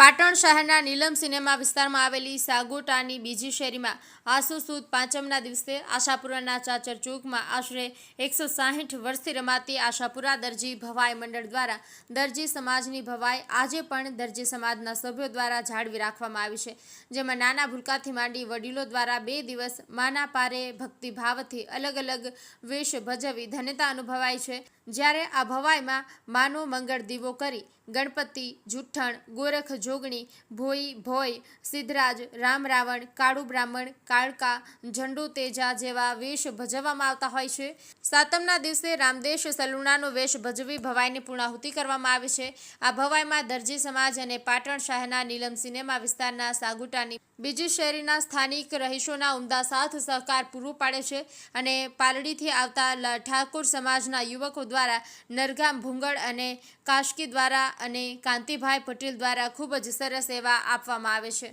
પાટણ શહેરના નીલમ સિનેમા વિસ્તારમાં આવેલી સાગોટાની બીજી શેરીમાં આસુ સુદ પાંચમના દિવસે આશાપુરાના ચાચર ચોકમાં આશરે એકસો સાહીઠ વર્ષથી રમાતી આશાપુરા દરજી ભવાઈ મંડળ દ્વારા દરજી સમાજની ભવાઈ આજે પણ દરજી સમાજના સભ્યો દ્વારા જાળવી રાખવામાં આવી છે, જેમાં નાના ભૂલકાથી માંડી વડીલો દ્વારા બે દિવસ માના પારે ભક્તિભાવથી અલગ અલગ વેશ ભજવી ધન્યતા અનુભવાય છે. જ્યારે આ ભવાઈમાં માનો મંગળ દીવો કરી ગણપતિ, જુઠ્ઠણ, ગોરખ, જોગણી, ભોઈ ભોય સિદ્ધરાજ, રામ રાવણ, કાળુ બ્રાહ્મણ, કાળકા, ઝંડુ તેજા જેવા વેશ ભજવવામાં આવતા હોય છે. સાતમના દિવસે રામદેશ સલુણાનો વેશ ભજવી ભવાઈની પૂર્ણાહુતિ કરવામાં આવે છે. આ ભવાઈમાં દરજી સમાજ અને પાટણ શહેરના નીલમ સિનેમા વિસ્તારના સાગુટાની બીજી શેરીના સ્થાનિક રહીશોના ઉમદા સાથ સહકાર પૂરું પાડે છે અને પાલડીથી આવતા ઠાકોર સમાજના યુવકો દ્વારા નરગામ ભૂંગળ અને કાશકી દ્વારા અને કાંતિભાઈ પટેલ દ્વારા ખૂબ જ સરસ સેવા આપવામાં આવે છે.